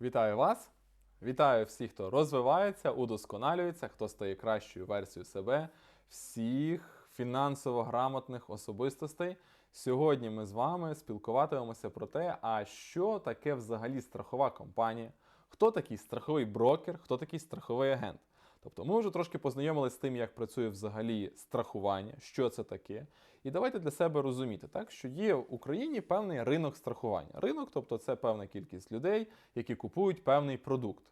Вітаю вас! Вітаю всіх, хто розвивається, удосконалюється, хто стає кращою версією себе, всіх фінансово грамотних особистостей. Сьогодні ми з вами спілкуватимемося про те, а що таке взагалі страхова компанія, хто такий страховий брокер, хто такий страховий агент. Тобто ми вже трошки познайомилися з тим, як працює взагалі страхування, що це таке. І давайте для себе розуміти, так, що є в Україні певний ринок страхування. Ринок, тобто це певна кількість людей, які купують певний продукт.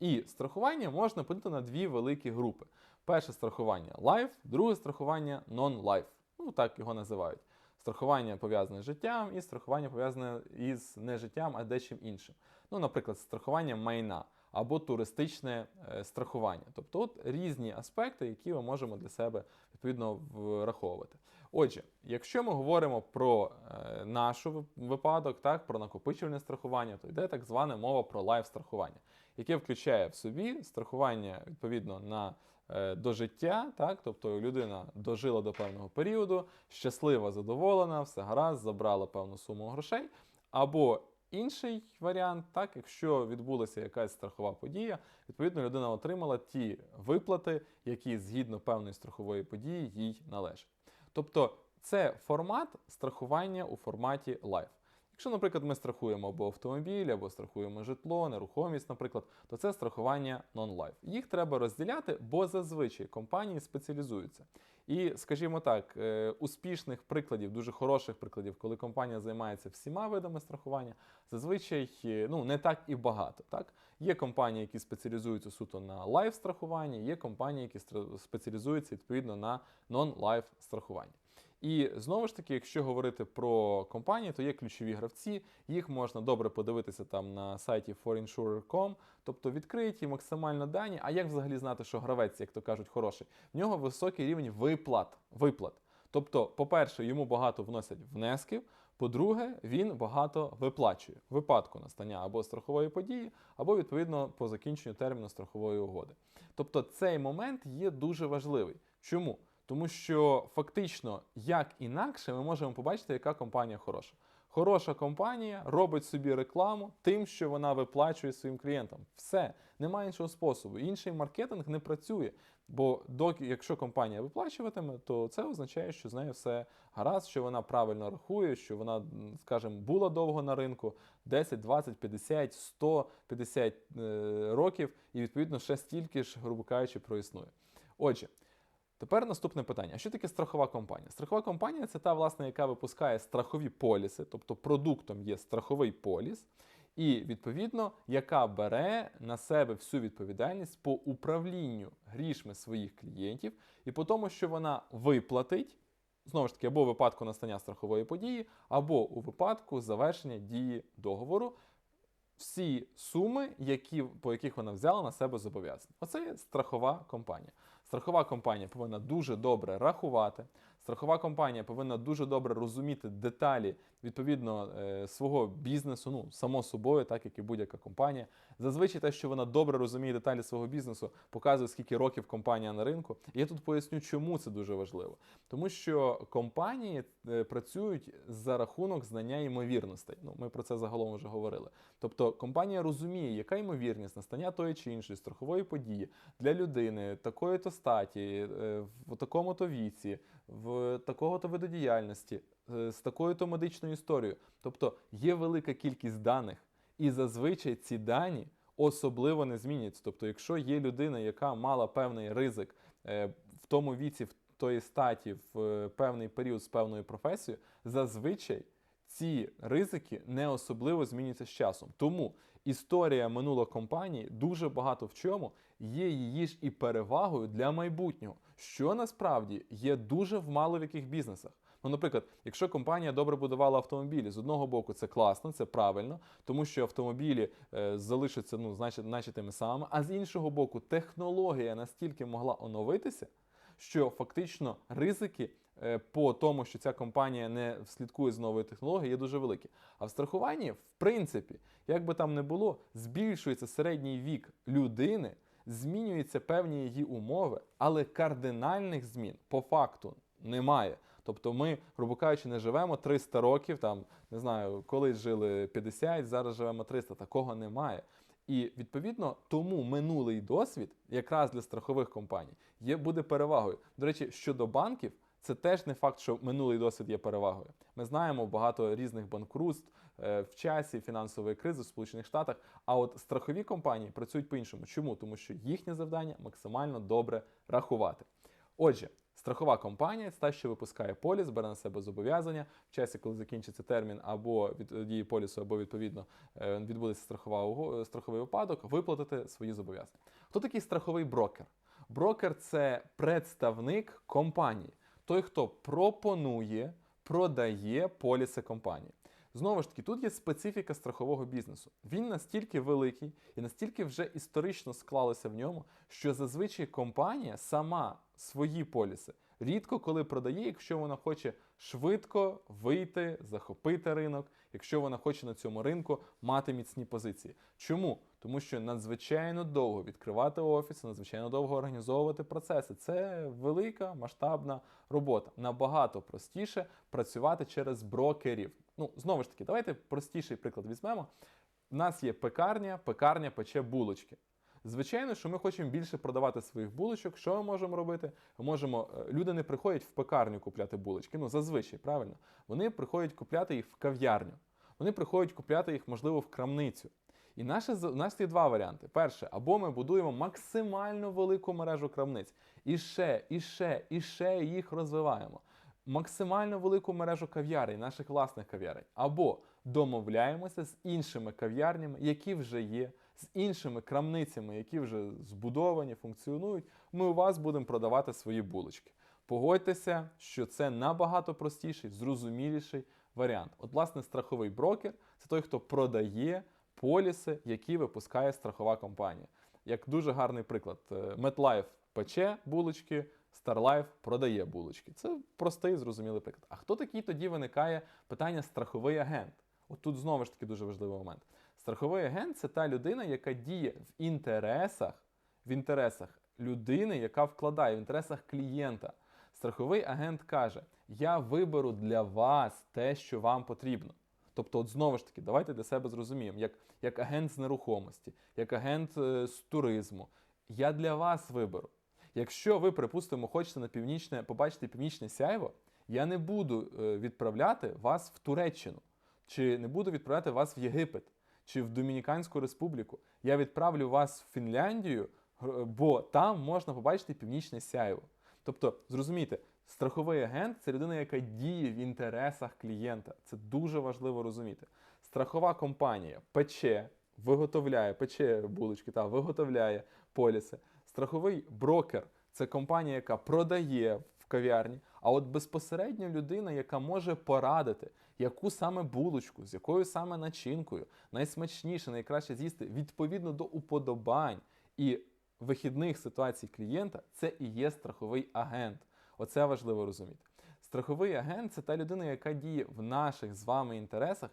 І страхування можна поділити на дві великі групи. Перше страхування life, друге страхування non-life. Ну, так його називають. Страхування пов'язане з життям і страхування пов'язане із не життям, а дечим іншим. Ну, наприклад, страхування майна або туристичне е, страхування. Тобто от різні аспекти, які ми можемо для себе відповідно враховувати. Отже, якщо ми говоримо про е, наш випадок, так, про накопичувальне страхування, то йде так звана мова про лайф-страхування, яке включає в собі страхування відповідно на е, до життя, так, тобто людина дожила до певного періоду, щаслива, задоволена, все гаразд, забрала певну суму грошей. Або інший варіант, так, якщо відбулася якась страхова подія, відповідно людина отримала ті виплати, які згідно певної страхової події їй належать. Тобто це формат страхування у форматі Life. Якщо, наприклад, ми страхуємо або автомобіль, або страхуємо житло, нерухомість, наприклад, то це страхування non-life. Їх треба розділяти, бо зазвичай компанії спеціалізуються. І, скажімо так, е, успішних прикладів, дуже хороших прикладів, коли компанія займається всіма видами страхування, зазвичай е, ну, не так і багато. Так? Є компанії, які спеціалізуються суто на лайф страхуванні, є компанії, які спеціалізуються відповідно на non-life страхуванні. І знову ж таки, якщо говорити про компанії, то є ключові гравці. Їх можна добре подивитися там на сайті forinsurer.com, тобто відкриті максимально дані. А як взагалі знати, що гравець, як то кажуть, хороший? В нього високий рівень виплат. виплат. Тобто, по-перше, йому багато вносять внесків. По-друге, він багато виплачує в випадку настання або страхової події, або відповідно по закінченню терміну страхової угоди. Тобто цей момент є дуже важливий. Чому? Тому що фактично, як інакше, ми можемо побачити, яка компанія хороша. Хороша компанія робить собі рекламу тим, що вона виплачує своїм клієнтам. Все, немає іншого способу. Інший маркетинг не працює. Бо доки, якщо компанія виплачуватиме, то це означає, що з нею все гаразд, що вона правильно рахує, що вона, скажімо, була довго на ринку 10, 20, 50, 100, 50 е, років, і відповідно ще стільки ж, грубо кажучи, проіснує. Отже. Тепер наступне питання: що таке страхова компанія? Страхова компанія це та, власне, яка випускає страхові поліси, тобто продуктом є страховий поліс, і відповідно, яка бере на себе всю відповідальність по управлінню грішми своїх клієнтів і по тому, що вона виплатить. Знову ж таки, або у випадку настання страхової події, або у випадку завершення дії договору всі суми, які, по яких вона взяла на себе зобов'язання. Оце є страхова компанія. Страхова компанія повинна дуже добре рахувати. Страхова компанія повинна дуже добре розуміти деталі відповідно е, свого бізнесу, ну само собою, так як і будь-яка компанія. Зазвичай те, що вона добре розуміє деталі свого бізнесу, показує, скільки років компанія на ринку. І я тут поясню, чому це дуже важливо. Тому що компанії е, працюють за рахунок знання ймовірностей. Ну, ми про це загалом вже говорили. Тобто компанія розуміє, яка ймовірність настання тої чи іншої страхової події для людини такої-то статі, е, в такому-то віці, в такого-то виду діяльності, е, з такою-то медичною історією. Тобто є велика кількість даних, і зазвичай ці дані особливо не змінюються. Тобто, якщо є людина, яка мала певний ризик е, в тому віці, в тої статі, в е, певний період з певною професією, зазвичай ці ризики не особливо змінюються з часом. Тому історія минулої компанії дуже багато в чому є її ж і перевагою для майбутнього, що насправді є дуже в мало в яких бізнесах. Ну, наприклад, якщо компанія добре будувала автомобілі, з одного боку це класно, це правильно, тому що автомобілі е, залишаться ну, значить, наче тими самими, а з іншого боку, технологія настільки могла оновитися, що фактично ризики е, по тому, що ця компанія не слідкує з новою технологією, є дуже великі. А в страхуванні, в принципі, як би там не було, збільшується середній вік людини, змінюються певні її умови, але кардинальних змін по факту немає. Тобто ми, грубо кажучи, не живемо 300 років, там не знаю, колись жили 50, зараз живемо 300. Такого немає. І відповідно тому минулий досвід, якраз для страхових компаній, є буде перевагою. До речі, щодо банків, це теж не факт, що минулий досвід є перевагою. Ми знаємо багато різних банкрутств е, в часі фінансової кризи в Сполучених Штатах. А от страхові компанії працюють по-іншому. Чому? Тому що їхнє завдання максимально добре рахувати. Отже, страхова компанія та, що випускає поліс, бере на себе зобов'язання в часі, коли закінчиться термін або від дії полісу, або відповідно е, відбудеться страхова страховий випадок, виплатити свої зобов'язання. Хто такий страховий брокер? Брокер це представник компанії, той, хто пропонує, продає поліси компанії. Знову ж таки, тут є специфіка страхового бізнесу. Він настільки великий і настільки вже історично склалося в ньому, що зазвичай компанія сама свої поліси рідко коли продає, якщо вона хоче швидко вийти, захопити ринок, якщо вона хоче на цьому ринку мати міцні позиції. Чому? Тому що надзвичайно довго відкривати офіс, надзвичайно довго організовувати процеси. Це велика масштабна робота. Набагато простіше працювати через брокерів. Ну, знову ж таки, давайте простіший приклад візьмемо. У нас є пекарня, пекарня пече булочки. Звичайно, що ми хочемо більше продавати своїх булочок. Що ми можемо робити? Ми можемо е, люди не приходять в пекарню купляти булочки. Ну зазвичай, правильно. Вони приходять купляти їх в кав'ярню. Вони приходять купляти їх, можливо, в крамницю. І наше, у нас є два варіанти. Перше, або ми будуємо максимально велику мережу крамниць, і ще, і ще, і ще їх розвиваємо. Максимально велику мережу кав'ярень, наших власних кав'ярень, або домовляємося з іншими кав'ярнями, які вже є, з іншими крамницями, які вже збудовані, функціонують. Ми у вас будемо продавати свої булочки. Погодьтеся, що це набагато простіший, зрозуміліший варіант. От, власне, страховий брокер це той, хто продає поліси, які випускає страхова компанія. Як дуже гарний приклад, е, MetLife пече булочки, StarLife продає булочки. Це простий, зрозумілий приклад. А хто такий тоді виникає питання страховий агент? От тут знову ж таки дуже важливий момент. Страховий агент це та людина, яка діє в інтересах, в інтересах людини, яка вкладає в інтересах клієнта. Страховий агент каже: Я виберу для вас те, що вам потрібно. Тобто, от знову ж таки, давайте для себе зрозуміємо, як, як агент з нерухомості, як агент е, з туризму. Я для вас виберу. Якщо ви, припустимо, хочете на північне побачити північне сяйво, я не буду е, відправляти вас в Туреччину, чи не буду відправляти вас в Єгипет, чи в Домініканську республіку. Я відправлю вас в Фінляндію, бо там можна побачити північне сяйво. Тобто, зрозумійте, страховий агент це людина, яка діє в інтересах клієнта. Це дуже важливо розуміти. Страхова компанія пече, виготовляє, пече булочки та виготовляє поліси. Страховий брокер це компанія, яка продає кав'ярні. А от безпосередньо людина, яка може порадити, яку саме булочку, з якою саме начинкою, найсмачніше, найкраще з'їсти відповідно до уподобань і вихідних ситуацій клієнта, це і є страховий агент. Оце важливо розуміти. Страховий агент це та людина, яка діє в наших з вами інтересах,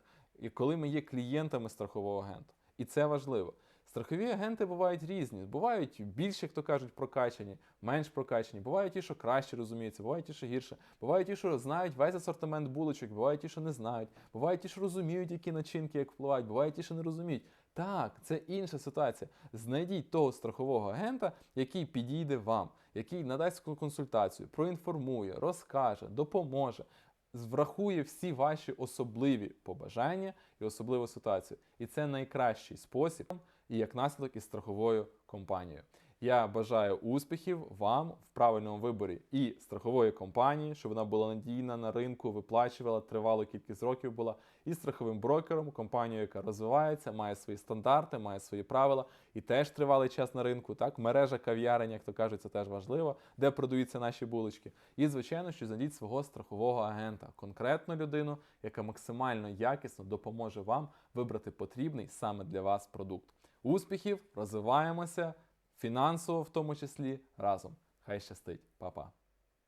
коли ми є клієнтами страхового агента. І це важливо. Страхові агенти бувають різні. Бувають більш, як то кажуть, прокачані, менш прокачані. Бувають ті, що краще розуміються, бувають ті, що гірше. Бувають ті, що знають весь асортимент булочок, бувають ті, що не знають. Бувають ті, що розуміють, які начинки як впливають, бувають ті, що не розуміють. Так, це інша ситуація. Знайдіть того страхового агента, який підійде вам, який надасть консультацію, проінформує, розкаже, допоможе, врахує всі ваші особливі побажання і особливу ситуацію. І це найкращий спосіб, і як наслідок із страховою компанією. Я бажаю успіхів вам в правильному виборі і страхової компанії, щоб вона була надійна на ринку, виплачувала тривалу кількість років була, і страховим брокером, компанією, яка розвивається, має свої стандарти, має свої правила і теж тривалий час на ринку. Так, мережа кав'ярень, як то кажуть, це теж важливо, де продаються наші булочки. І звичайно, що знайдіть свого страхового агента, конкретну людину, яка максимально якісно допоможе вам вибрати потрібний саме для вас продукт. Успіхів, розвиваємося фінансово, в тому числі разом. Хай щастить, Па-па.